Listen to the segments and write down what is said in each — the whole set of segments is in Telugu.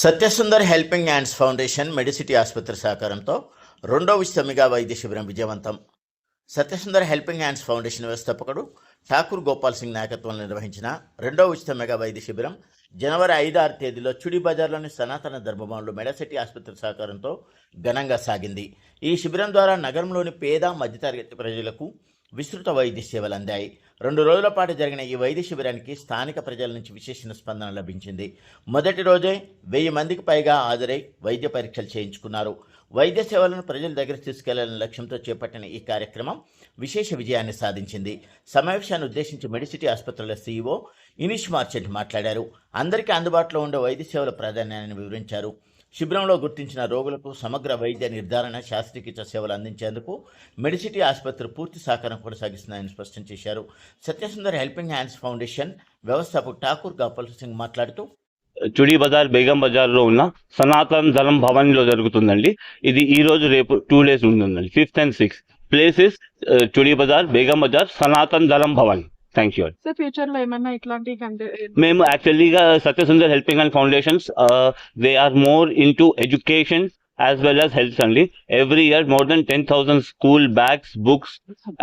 Satyasundar helping hands foundation Medicity ఆసుపత్రి సహకారంతో రెండో ఉచిత మెగా వైద్య శిబిరం విజయవంతం. సత్యసుందర్ హెల్పింగ్ హ్యాండ్స్ ఫౌండేషన్ వ్యవస్థాపకుడు ఠాకూర్ గోపాల్ సింగ్ నాయకత్వంలో నిర్వహించిన రెండో ఉచిత మెగా వైద్య శిబిరం జనవరి ఐదు ఆరు తేదీలో చుడి బజార్లోని సనాతన ధర్మభవన్లో మెడసిటీ ఆసుపత్రి సహకారంతో ఘనంగా సాగింది. ఈ శిబిరం ద్వారా నగరంలోని పేద మధ్యతరగతి ప్రజలకు విస్తృత వైద్య సేవలు అందాయి. రెండు రోజుల పాటు జరిగిన ఈ వైద్య శిబిరానికి స్థానిక ప్రజల నుంచి విశేష స్పందన లభించింది. మొదటి రోజే వెయ్యి మందికి పైగా హాజరై వైద్య పరీక్షలు చేయించుకున్నారు. వైద్య సేవలను ప్రజల దగ్గర తీసుకెళ్ళాలనే లక్ష్యంతో చేపట్టిన ఈ కార్యక్రమం విశేష విజయాన్ని సాధించింది. సమావేశాన్ని ఉద్దేశించి మెడిసిటీ ఆసుపత్రుల సీఈఓ ఇనిష్ మార్చెంట్ మాట్లాడారు. అందరికీ అందుబాటులో ఉండే వైద్య సేవల ప్రాధాన్యాన్ని వివరించారు. శిబిరంలో గుర్తించిన రోగులకు సమగ్ర వైద్య నిర్ధారణ శాస్త్రచికిత్స సేవలు అందించేందుకు మెడిసిటీ ఆసుపత్రి పూర్తి సహకారం కొనసాగిస్తున్నాయని స్పష్టం చేశారు. సత్యసుందర్ హెల్పింగ్ హ్యాండ్స్ ఫౌండేషన్ వ్యవస్థాపకు ఠాకూర్ గోపాల్ సింగ్ మాట్లాడుతూ చుడీ బజార్ బేగం బజార్లో ఉన్న సనాతన్ ధనం భవన్లో జరుగుతుందండి. ఇది ఈ రోజు రేపు టూ డేస్ ఉంటుందండి. Fifth and sixth places Chudi Bazaar Begum Bazaar Sanatan Dhanam Bhavan. Thank you sir future లో ఏమన్నా ఇట్లాంటి కంటే మేము యాక్చువల్లీగా Satyasundar helping and foundations they are more in to education as well as health అండి every year more than ten thousand school bags books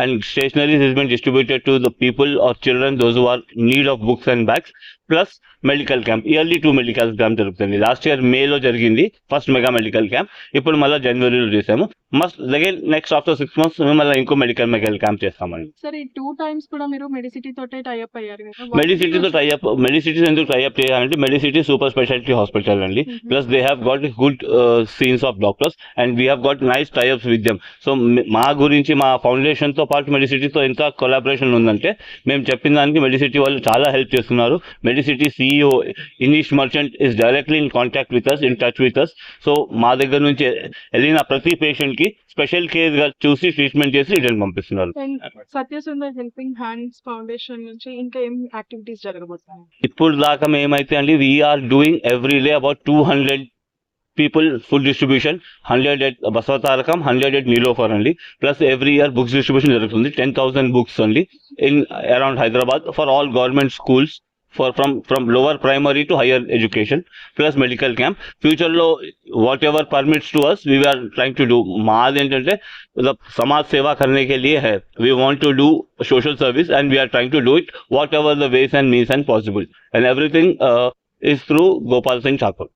and stationery has been distributed to the people or children those who are in need of books and bags Plus medical camp. Yearly two medical camp జరుగుతుంది. లాస్ట్ ఇయర్ మేలో జరిగింది ఫస్ట్ మెగా మెడికల్ క్యాంప్. ఇప్పుడు మళ్ళీ జనవరిలో చేసాము must again next after six months మేము మళ్ళీ ఇంకో మెడికల్ మెడికల్ క్యాంప్ చేస్తామండి. సార్ ఈ టూ టైమ్స్ కూడా మీరు మెడిసిటీ తోటే టైఅప్ అయ్యారు మెడిసిటీతో టైఅప్ మెడిసిటీస్ ఎందుకు టైఅప్ చేయాలంటే మెడిసిటీ సూపర్ స్పెషాలిటీ హాస్పిటల్ అండి. Plus they have got good scenes of doctors and we have got nice tie ups with them so మా గురించి మా ఫౌండేషన్తో పాటు మెడిసిటీతో ఎంత కొలాబరేషన్ ఉందంటే మేము చెప్పిన దానికి మెడిసిటీ వాళ్ళు చాలా హెల్ప్ చేస్తున్నారు. Medicity CEO Inish Merchant is directly in contact with us in touch with us so మా దగ్గర నుంచి వెళ్ళిన ప్రతి పేషెంట్కి స్పెషల్ కేర్గా చూసి ట్రీట్మెంట్ చేసి రిటర్న్ పంపిస్తున్నారు. And Satyasundar helping hands foundation నుంచి ఇంకా ఏం యాక్టివిటీస్ జరగబోతున్నాయి? ఇప్పుడు దాకా మేమైతే అండి we are doing every day about two hundred people food distribution hundred at Basavatarakam hundred at Niloufer అండి. Plus every year books distribution జరుగుతుంది టెన్ థౌసండ్ బుక్స్ అండి in around Hyderabad for all government schools for from from lower primary to higher education plus medical camp. Future law whatever permits to us we are trying to do. Maaz entante matlab samaj seva karne ke liye hai. We want to do social service and we are trying to do it whatever the ways and means and possible. And everything uh, is through gopal singh Chakraborty.